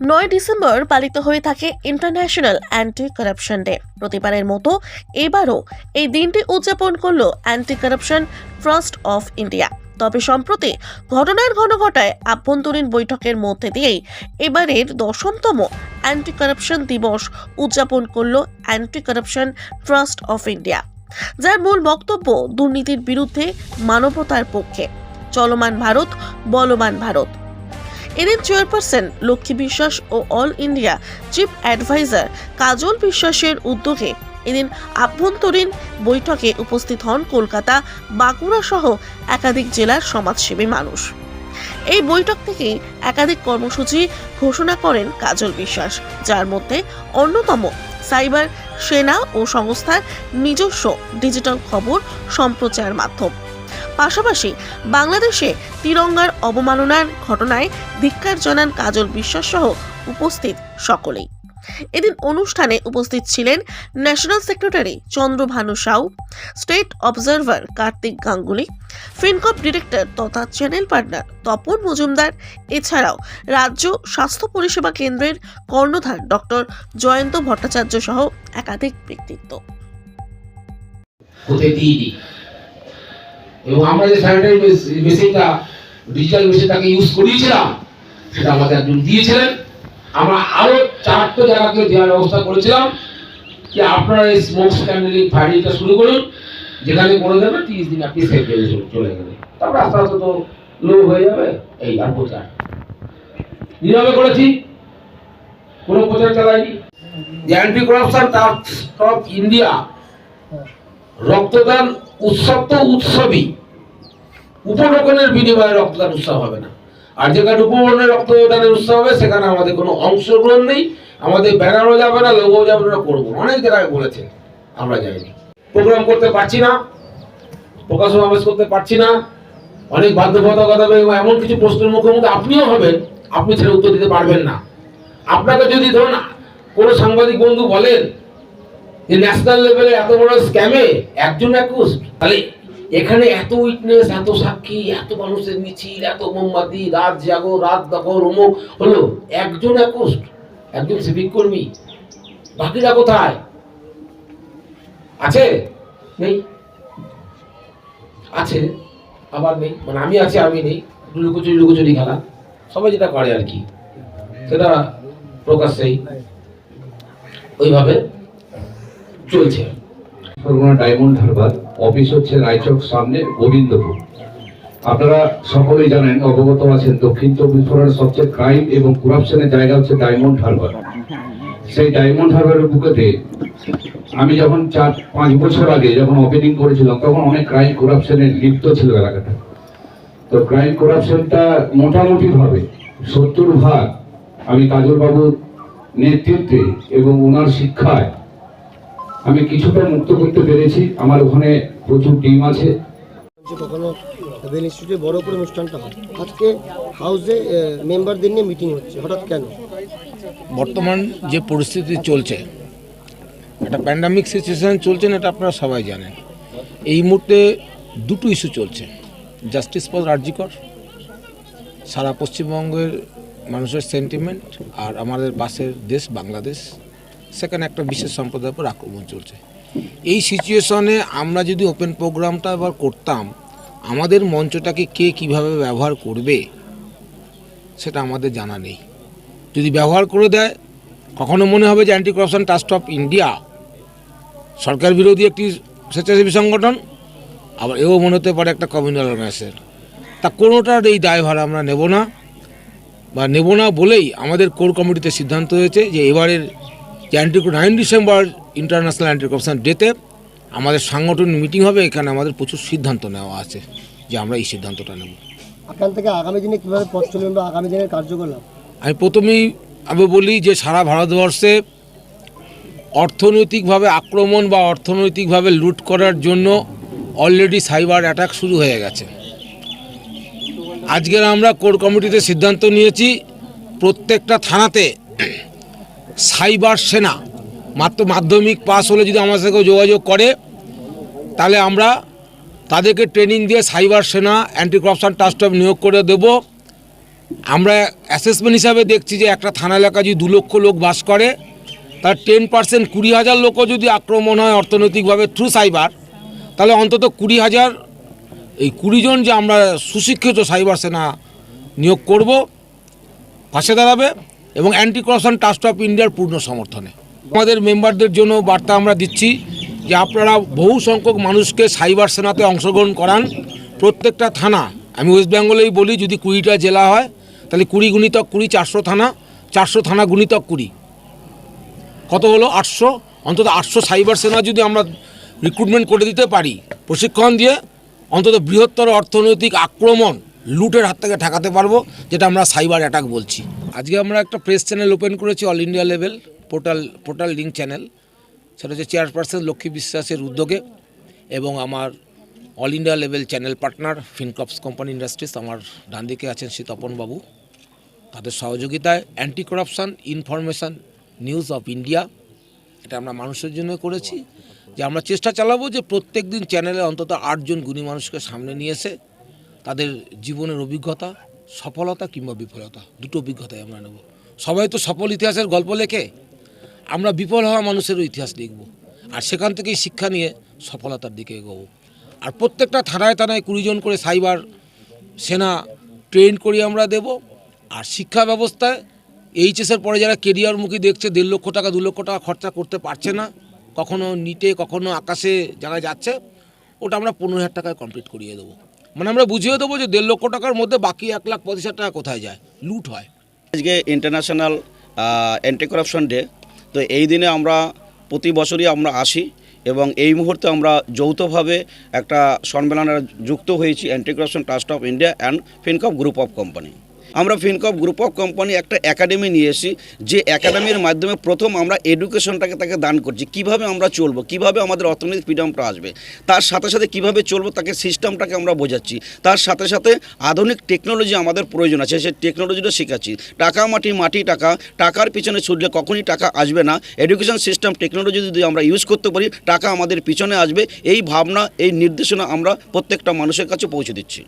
নয় ডিসেম্বর পালিত হয়ে থাকে ইন্টারন্যাশনাল অ্যান্টি কারাপশন ডে প্রতিবারের মতো এবারও এই দিনটি উদযাপন করল anti corruption trust of India তবে সম্প্রতি ঘটনার ঘন ঘটায় আভ্যন্তরীণ বৈঠকের মধ্যে দিয়েই এবারের দশমতম অ্যান্টি কারাপশন দিবস উদযাপন করল anti corruption trust of India যার মূল বক্তব্য দুর্নীতির বিরুদ্ধে মানবতার পক্ষে। চলমান ভারত, বলবান ভারত। এদিন চেয়ারপারসন লক্ষ্মী বিশ্বাস ও all India chief adviser Kajal বিশ্বাসের উদ্যোগে এদিন আভ্যন্তরীণ বৈঠকে উপস্থিত হন কলকাতা, বাঁকুড়া সহ একাধিক জেলার সমাজসেবী মানুষ। এই বৈঠক থেকেই একাধিক কর্মসূচি ঘোষণা করেন কাজল বিশ্বাস, যার মধ্যে অন্যতম সাইবার সেনা ও সংস্থার নিজস্ব ডিজিটাল খবর সম্প্রচার মাধ্যম। পাশাপাশি বাংলাদেশে তিরঙ্গার অবমাননার ঘটনায় ধিক্কার জানান কাজল বিশ্বাস সহ উপস্থিত সকলেই। এদিন অনুষ্ঠানে উপস্থিত ছিলেন national secretary Chandrabhanu Sau, state observer Kartik Ganguly, Fincop director তথা চ্যানেল পার্টনার তপন মজুমদার, এছাড়াও রাজ্য স্বাস্থ্য পরিষেবা কেন্দ্রের কর্ণধার ডক্টর জয়ন্ত ভট্টাচার্য সহ একাধিক ব্যক্তিত্ব। এবং আমরা যে স্যানিটারি মেশিনটা ডিজিটাল মেশিনটাকে ইউজ করিয়েছিলাম, সেটা আমাদের একজন দিয়েছিলেন। আমরা আরও চারটে জায়গাকে দেওয়ার ব্যবস্থা করেছিলাম যে আপনারা এই স্মোক স্ক্যান্ডেলিং ফায়ারিংটা শুরু করুন। যেখানে করে দেবে তিরিশ দিন আপনি সেফ গেলে চলে গেলে তারপর আস্তে আস্তে তো লো হয়ে যাবে, এই আর প্রচার। নীরবে করেছি। কোনো প্রচার চালাইনি। অ্যান্টি করাপশন অফ ইন্ডিয়া রক্তদান উৎসব তো উৎসবই। উপরোকনের বিনিময়ে রক্তদান উৎসব হবে না। আর যেখানে উপকরণের রক্তদানের উৎসব হবে, সেখানে আমাদের কোনো অংশগ্রহণ নেই, আমাদের ব্যানারও যাবে না লোগো যাবে না করব। অনেক জায়গায় বলেছে, আমরা যাইনি। প্রোগ্রাম করতে পারছি না, প্রকাশ সমাবেশ করতে পারছি না, অনেক বাধ্যবাধকতা এবং এমন কিছু প্রশ্নের মুখোমুখি আপনিও হবেন, আপনি ছেড়ে উত্তর দিতে পারবেন না। আপনাকে যদি ধরুন কোনো সাংবাদিক বন্ধু বলেন যে ন্যাশনাল লেভেলে এত বড় স্ক্যামে একজন অ্যাকুস্ট তাহলে এখানে এত উইটনেস এত সাক্ষী, এত মানুষের মিছিল, এত মোমবাতি, রাত জাগো, রাত দখল অমুক হলো একজন অ্যাকুস্ট একজন সিভিক কর্মী। বাকিরা কোথায়? আছে? নেই? আছে। আবার নেই? মানে আমি আছি, আমি নেই। লুকোচুরি লুকোচুরি খেলা। সবাই যেটা করে আর কি। সেটা প্রকাশ্যেই। ওইভাবে চলছে। সরগুনা ডায়মন্ড হারবার, অফিস হচ্ছে রায়চক, সামনে গোবিন্দপুর। আপনারা সকলেই জানেন, অবগত আছেন, দক্ষিণ চব্বিশ পরগনার সবচেয়ে ক্রাইম এবং করাপশনের জায়গা হচ্ছে ডায়মন্ড হারবার। সেই ডায়মন্ড হারবারের বুকেতে আমি যখন চার, পাঁচ বছর আগে যখন ওপেনিং করেছিলাম, তখন অনেক ক্রাইম করাপশনে লিপ্ত ছিল এলাকাটা। তো ক্রাইম করাপশনটা মোটামুটি ভাবে সত্তর ভাগ আমি কাজলবাবুর নেতৃত্বে এবং ওনার শিক্ষায় আমি কিছুটা মুক্ত করতে পেরেছি। আমার ওখানে প্রচুর টিম আছে। কখনো বেল ইনস্টিটিউটে বড় করে অনুষ্ঠানটা হয়। আজকে হাউসে মেম্বারদের নিয়ে মিটিং হচ্ছে। হঠাৎ কেন? বর্তমান যে পরিস্থিতি চলছে একটা প্যান্ডামিক সিচুয়েশান চলছে না এটা আপনারা সবাই জানেন। এই মুহূর্তে দুটো ইস্যু চলছে। জাস্টিস ফর রাজ্যিকর সারা পশ্চিমবঙ্গের মানুষের সেন্টিমেন্ট আর আমাদের পাশের দেশ বাংলাদেশ। সেখানে একটা বিশেষ সম্প্রদায়ের উপর আক্রমণ চলছে। এই সিচুয়েশনে আমরা যদি ওপেন প্রোগ্রামটা এবার করতাম, আমাদের মঞ্চটাকে কে কীভাবে ব্যবহার করবে, সেটা আমাদের জানা নেই। যদি ব্যবহার করে দেয়, কখনো মনে হবে যে anti corruption trust of India সরকার বিরোধী একটি স্বেচ্ছাসেবী সংগঠন, আবার এও মনে হতে পারে একটা কমিউনাল অর্গানাইজেশন তা কোনোটার এই দায়ভার আমরা নেব না, বা নেব না বলেই আমাদের কোর কমিটিতে সিদ্ধান্ত হয়েছে যে এবারের যে anti nine December international anti corruption ডেতে আমাদের সাংগঠনিক মিটিং হবে এখানে আমাদের প্রচুর সিদ্ধান্ত নেওয়া আছে যে আমরা এই সিদ্ধান্তটা নেব। আপনার থেকে আগামী দিনে কীভাবে পথ চলবেন বা আগামী দিনের কার্যকলাপ আমি প্রথমেই আমি বলি যে সারা ভারতবর্ষে অর্থনৈতিকভাবে আক্রমণ বা অর্থনৈতিকভাবে লুট করার জন্য অলরেডি সাইবার অ্যাটাক শুরু হয়ে গেছে। আজকের আমরা কোর কমিটিতে সিদ্ধান্ত নিয়েছি প্রত্যেকটা থানাতে সাইবার সেনা, মাত্র মাধ্যমিক পাস হলে যদি আমার সাথে যোগাযোগ করে, তাহলে আমরা তাদেরকে ট্রেনিং দিয়ে সাইবার সেনা অ্যান্টি করাপশন টাস্ক নিয়োগ করে দেব। আমরা অ্যাসেসমেন্ট হিসাবে দেখছি যে একটা থানা এলাকা যদি দু লক্ষ লোক বাস করে, তার টেন পার্সেন্ট কুড়ি হাজার লোকও যদি আক্রমণ হয় অর্থনৈতিকভাবে থ্রু সাইবার তাহলে অন্তত কুড়ি হাজার, এই কুড়ি জন যে আমরা সুশিক্ষিত সাইবার সেনা নিয়োগ করব। পাশে দাঁড়াবে। এবং অ্যান্টি করাপশন টাস্ক অফ ইন্ডিয়ার পূর্ণ সমর্থনে। আমাদের মেম্বারদের জন্য বার্তা আমরা দিচ্ছি যে আপনারা বহু সংখ্যক মানুষকে সাইবার সেনাতে অংশগ্রহণ করান। প্রত্যেকটা থানা, আমি ওয়েস্ট বেঙ্গলেই বলি, যদি কুড়িটা জেলা হয়, তাহলে কুড়ি গুণিতক কুড়ি, চারশো থানা চারশো থানা গুণিতক কুড়ি। কত হলো? আটশো। অন্তত আটশো সাইবার সেনা যদি আমরা রিক্রুটমেন্ট করে দিতে পারি, প্রশিক্ষণ দিয়ে অন্তত বৃহত্তর অর্থনৈতিক আক্রমণ লুটের হাত থেকে ঠেকাতে পারব, যেটা আমরা সাইবার অ্যাটাক বলছি। আজকে আমরা একটা প্রেস চ্যানেল ওপেন করেছি all India level portal portal link channel সেটা হচ্ছে চেয়ারপারসন লক্ষ্মী বিশ্বাসের উদ্যোগে এবং আমার all India level channel partner Fincops company industries আমার ডান দিকে আছেন শ্রী তপন বাবু। তাদের সহযোগিতায় anti corruption information news of India এটা আমরা মানুষের জন্য করেছি। যে আমরা চেষ্টা চালাবো যে প্রত্যেক দিন চ্যানেলে অন্তত আটজন গুণী মানুষকে সামনে নিয়ে এসে তাদের জীবনের অভিজ্ঞতা সফলতা কিংবা বিফলতা? দুটো অভিজ্ঞতাই আমরা নেব। সবাই তো সফল ইতিহাসের গল্প লেখে। আমরা বিফল হওয়া মানুষেরও ইতিহাস লিখব। আর সেখান থেকেই শিক্ষা নিয়ে সফলতার দিকে এগোবো। আর প্রত্যেকটা থানায় থানায় কুড়িজন করে সাইবার সেনা ট্রেন করি আমরা দেব। আর শিক্ষা ব্যবস্থায় এইচএসের পরে যারা কেরিয়ারমুখী দেখছে, দেড় লক্ষ টাকা, দু লক্ষ টাকা খরচা করতে পারছে না, কখনো নিটে, কখনো আকাশে যারা যাচ্ছে, ওটা আমরা পনেরো হাজার টাকায় কমপ্লিট করিয়ে দেবো। মানে আমরা বুঝিয়ে দেবো যে দেড় লক্ষ টাকার মধ্যে বাকি এক লাখ পঁচিশ টাকা কোথায় যায়? লুট হয়। আজকে ইন্টারন্যাশনাল অ্যান্টি করাপশন ডে তো এই দিনে আমরা প্রতি বছরই আমরা আসি এবং এই মুহূর্তে আমরা যৌথভাবে একটা সম্মেলনে যুক্ত হয়েছি anti corruption trust of India and Fincop group of company আমরা ফিনকপ গ্রুপ অফ কোম্পানি একটা একাডেমি নিয়ে এসেছি, যে একাডেমির মাধ্যমে প্রথম আমরা এডুকেশনটাকে তাকে দান করছি। কীভাবে আমরা চলবো? কীভাবে আমাদের অর্থনৈতিক ফ্রিডমটা আসবে? তার সাথে সাথে কীভাবে চলবো তাকে সিস্টেমটাকে আমরা বোঝাচ্ছি। তার সাথে সাথে আধুনিক টেকনোলজি আমাদের প্রয়োজন আছে, সেই টেকনোলজিটা শেখাচ্ছি। টাকা, মাটি মাটি, টাকা, টাকার পিছনে ছুটলে কখনই টাকা আসবে না। এডুকেশন সিস্টেম টেকনোলজি যদি আমরা ইউজ করতে পারি, টাকা আমাদের পিছনে আসবে। এই ভাবনা, এই নির্দেশনা আমরা প্রত্যেকটা মানুষের কাছে পৌঁছে দিচ্ছি।